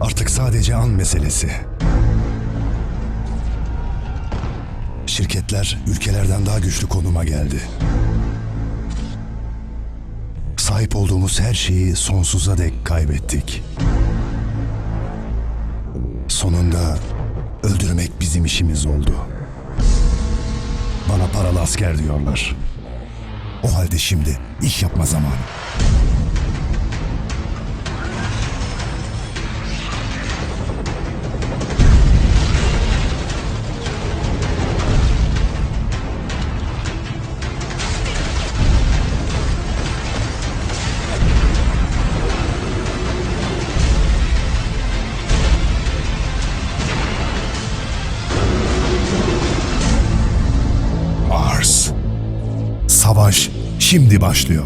artık sadece an meselesi. Şirketler ülkelerden daha güçlü konuma geldi. Sahip olduğumuz her şeyi sonsuza dek kaybettik. Sonunda öldürmek bizim işimiz oldu. Bana paralı asker diyorlar. O halde şimdi iş yapma zamanı. Savaş şimdi başlıyor.